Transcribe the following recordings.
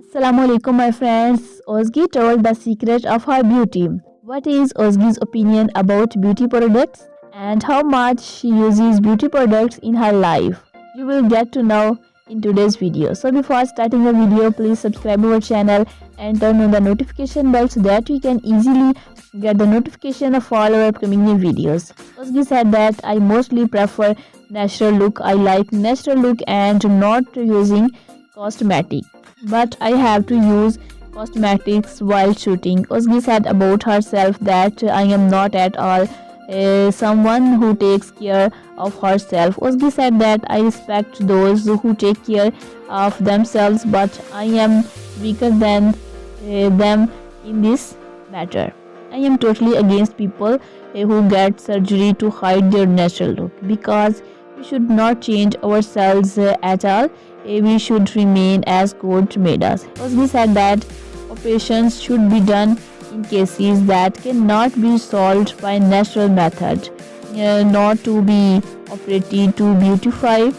Assalamu alaikum my friends. Ozgi told the secret of her beauty. What is Ozgi's opinion about beauty products and how much she uses beauty products in her life? You will get to know in today's video. So before starting the video, please subscribe our channel and turn on the notification bell so that you can easily get the notification of all our upcoming new videos. Ozgi said that I mostly prefer natural look. I like natural look and not using cosmetic but I have to use cosmetics while shooting. Ozgi said about herself that I am not at all uh, someone who takes care of herself. Ozgi said that I respect those who take care of themselves, but I am weaker than uh, them in this matter. I am totally against people uh, who get surgery to hide their natural look because we should not change ourselves at all we should remain as God made us. Ozgi said that operations should be done in cases that cannot be solved by natural method, uh, not to be operated to beautify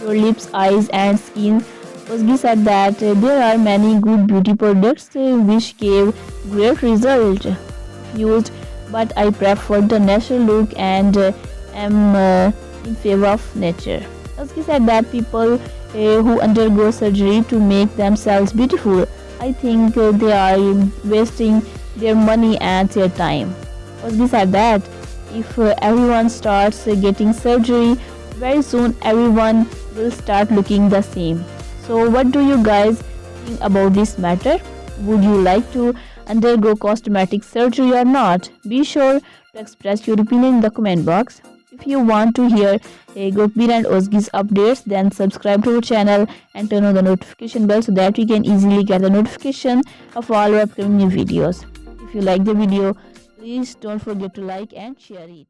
your lips, eyes, and skin. Ozgi said that uh, there are many good beauty products uh, which gave great result used, but I prefer the natural look and uh, am uh, in favor of nature. Ozgi said that people who undergo surgery to make themselves beautiful. I think uh, they are wasting their money and their time. Beside that? If uh, everyone starts getting surgery, very soon everyone will start looking the same. So, what do you guys think about this matter? Would you like to undergo cosmetic surgery or not? Be sure to express your opinion in the comment box. If you want to hear a Gokbir and Ozgi's updates, then subscribe to our channel and turn on the notification bell so that you can easily get the notification of all our upcoming new videos. If you like the video, please don't forget to like and share it.